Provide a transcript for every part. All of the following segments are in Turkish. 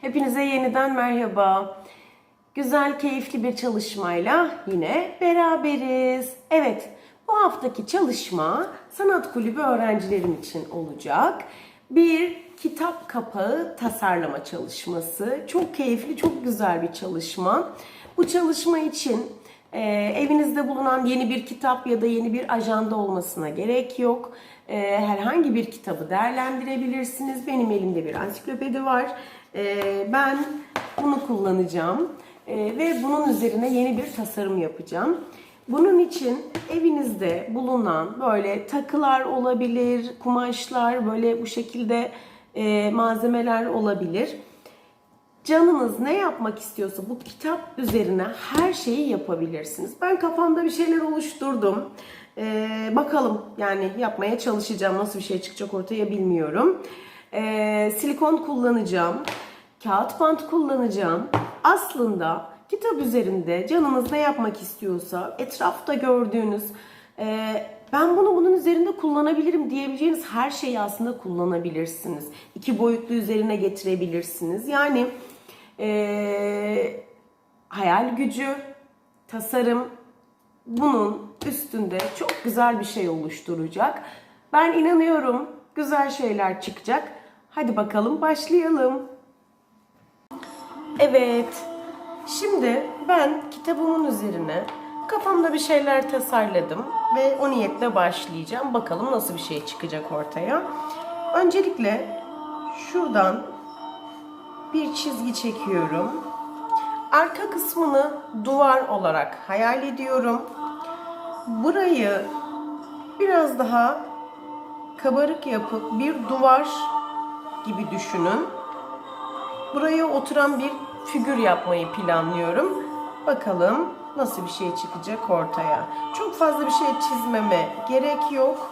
Hepinize yeniden merhaba. Güzel, keyifli bir çalışmayla yine beraberiz. Evet, bu haftaki çalışma sanat kulübü öğrencilerim için olacak. Bir kitap kapağı tasarlama çalışması. Çok keyifli, çok güzel bir çalışma. Bu çalışma için e, evinizde bulunan yeni bir kitap ya da yeni bir ajanda olmasına gerek yok. E, herhangi bir kitabı değerlendirebilirsiniz. Benim elimde bir ansiklopedi var. E, ben bunu kullanacağım E, ve bunun üzerine yeni bir tasarım yapacağım. Bunun için evinizde bulunan böyle takılar olabilir, kumaşlar, böyle bu şekilde e, malzemeler olabilir. Canınız ne yapmak istiyorsa bu kitap üzerine her şeyi yapabilirsiniz. Ben kafamda bir şeyler oluşturdum. Ee, bakalım yani yapmaya çalışacağım. Nasıl bir şey çıkacak ortaya bilmiyorum. Ee, silikon kullanacağım. Kağıt bant kullanacağım. Aslında kitap üzerinde canınız ne yapmak istiyorsa etrafta gördüğünüz e, ben bunu bunun üzerinde kullanabilirim diyebileceğiniz her şeyi aslında kullanabilirsiniz. İki boyutlu üzerine getirebilirsiniz. Yani e, hayal gücü, tasarım bunun üstünde çok güzel bir şey oluşturacak. Ben inanıyorum güzel şeyler çıkacak. Hadi bakalım başlayalım. Evet. Şimdi ben kitabımın üzerine kafamda bir şeyler tasarladım ve o niyetle başlayacağım. Bakalım nasıl bir şey çıkacak ortaya. Öncelikle şuradan bir çizgi çekiyorum. Arka kısmını duvar olarak hayal ediyorum. Burayı biraz daha kabarık yapıp bir duvar gibi düşünün. Buraya oturan bir figür yapmayı planlıyorum. Bakalım nasıl bir şey çıkacak ortaya. Çok fazla bir şey çizmeme gerek yok.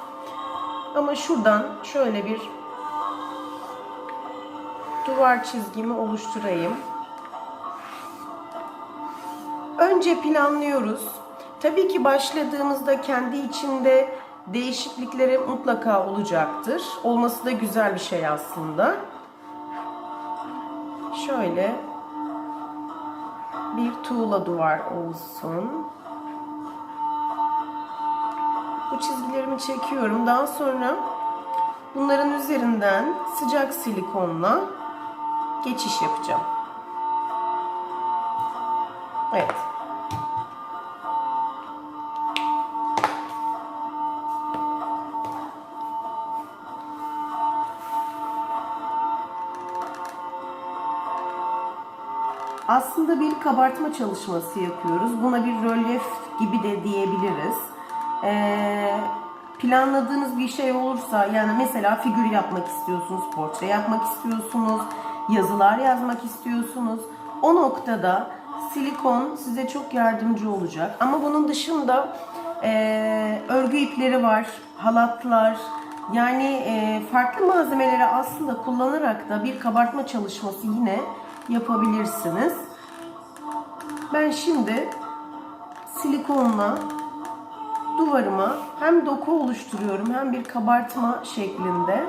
Ama şuradan şöyle bir duvar çizgimi oluşturayım. Önce planlıyoruz. Tabii ki başladığımızda kendi içinde değişiklikleri mutlaka olacaktır. Olması da güzel bir şey aslında. Şöyle bir tuğla duvar olsun. Bu çizgilerimi çekiyorum. Daha sonra bunların üzerinden sıcak silikonla geçiş yapacağım. Evet. Aslında bir kabartma çalışması yapıyoruz. Buna bir rölyef gibi de diyebiliriz. Ee, planladığınız bir şey olursa yani mesela figür yapmak istiyorsunuz, portre yapmak istiyorsunuz, yazılar yazmak istiyorsunuz. O noktada silikon size çok yardımcı olacak. Ama bunun dışında e, örgü ipleri var, halatlar, yani e, farklı malzemeleri aslında kullanarak da bir kabartma çalışması yine yapabilirsiniz. Ben şimdi silikonla duvarıma hem doku oluşturuyorum hem bir kabartma şeklinde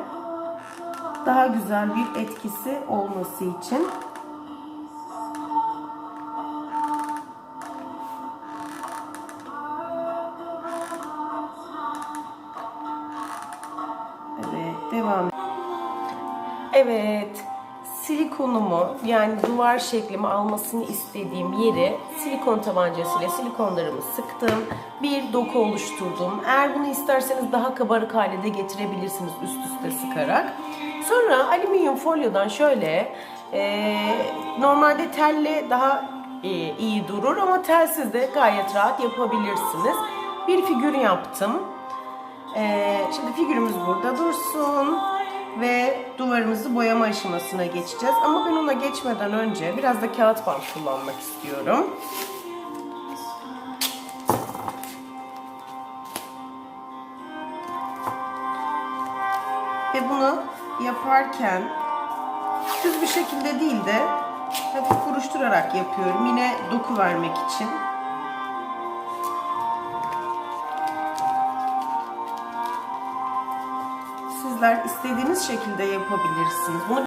daha güzel bir etkisi olması için. Evet, devam. Evet, silikonumu yani duvar şeklimi almasını istediğim yeri silikon tabancasıyla silikonlarımı sıktım. Bir doku oluşturdum. Eğer bunu isterseniz daha kabarık hale de getirebilirsiniz üst üste sıkarak. Sonra alüminyum folyodan şöyle e, normalde telle daha e, iyi durur ama telsiz de gayet rahat yapabilirsiniz. Bir figür yaptım. E, şimdi figürümüz burada dursun ve duvarımızı boyama aşamasına geçeceğiz. Ama ben ona geçmeden önce biraz da kağıt bant kullanmak istiyorum. Ve bunu yaparken düz bir şekilde değil de hafif buruşturarak yapıyorum. Yine doku vermek için. Sizler istediğiniz şekilde yapabilirsiniz.